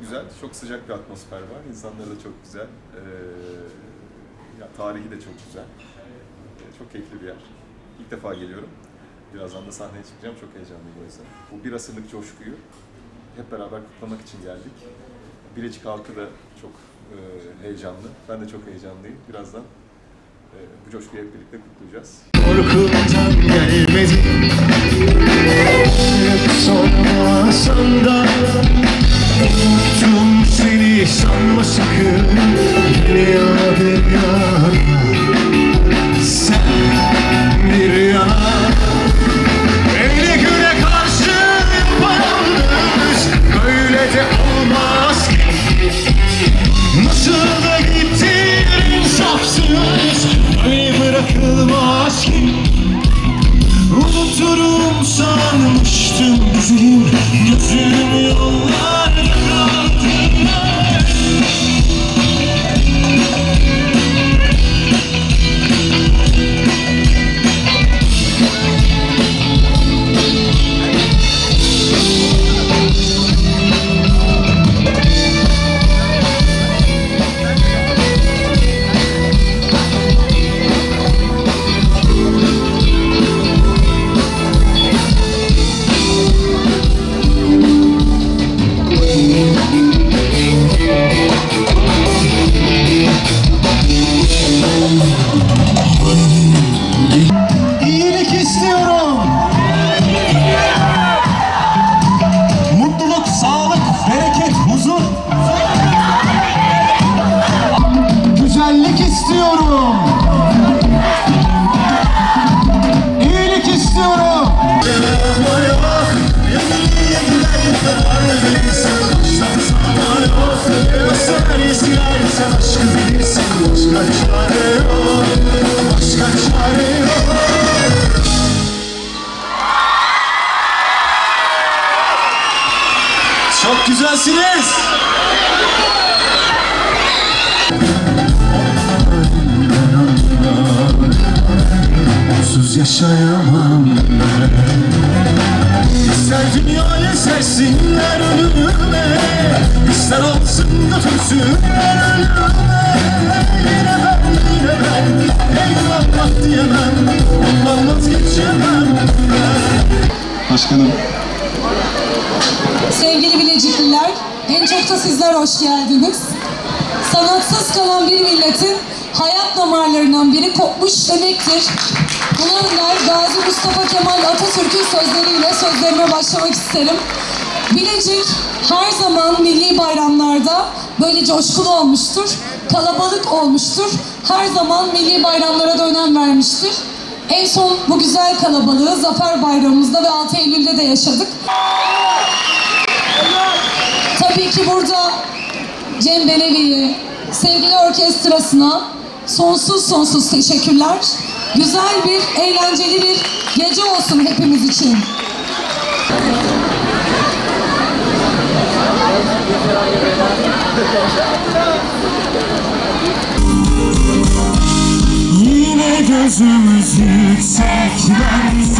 güzel, çok sıcak bir atmosfer var. İnsanları da çok güzel. Ee, ya tarihi de çok güzel. Ee, çok keyifli bir yer. İlk defa geliyorum. Birazdan da sahneye çıkacağım. Çok heyecanlıyım o yüzden. Bu bir asırlık coşkuyu hep beraber kutlamak için geldik. Bilecik halkı da çok e, heyecanlı. Ben de çok heyecanlıyım. Birazdan e, bu coşkuyu hep birlikte kutlayacağız. Korkudan gelmedi Hep sormasan sanma sakın Geliyor bir yana Sen bir yana. Beni güne karşı yapamıyoruz Böyle de olmaz ki. Nasıl da gittin insafsız. Öyle bırakılmaz ki. Unuturum sanmıştım. Gözüm yollarda istiyorum. İyilik istiyorum. Aşkı bilirsin Onsuz yaşayamam. İster dünyayı sersinler önüme İster olsun götürsünler önüme Yine ben, yine ben Eyvallah diyemem Ondan vazgeçemem Başkanım Sevgili Bilecikliler, en çok da sizler hoş geldiniz. Sanatsız kalan bir milletin kopmuş demektir. Buna önder Gazi Mustafa Kemal Atatürk'ün sözleriyle sözlerime başlamak isterim. Bilecik her zaman milli bayramlarda böyle coşkulu olmuştur, kalabalık olmuştur. Her zaman milli bayramlara da önem vermiştir. En son bu güzel kalabalığı Zafer Bayramımızda ve 6 Eylül'de de yaşadık. Tabii ki burada Cem Belevi'ye, sevgili orkestrasına sonsuz sonsuz teşekkürler. Güzel bir, eğlenceli bir gece olsun hepimiz için. Yine gözümüz yükseklerde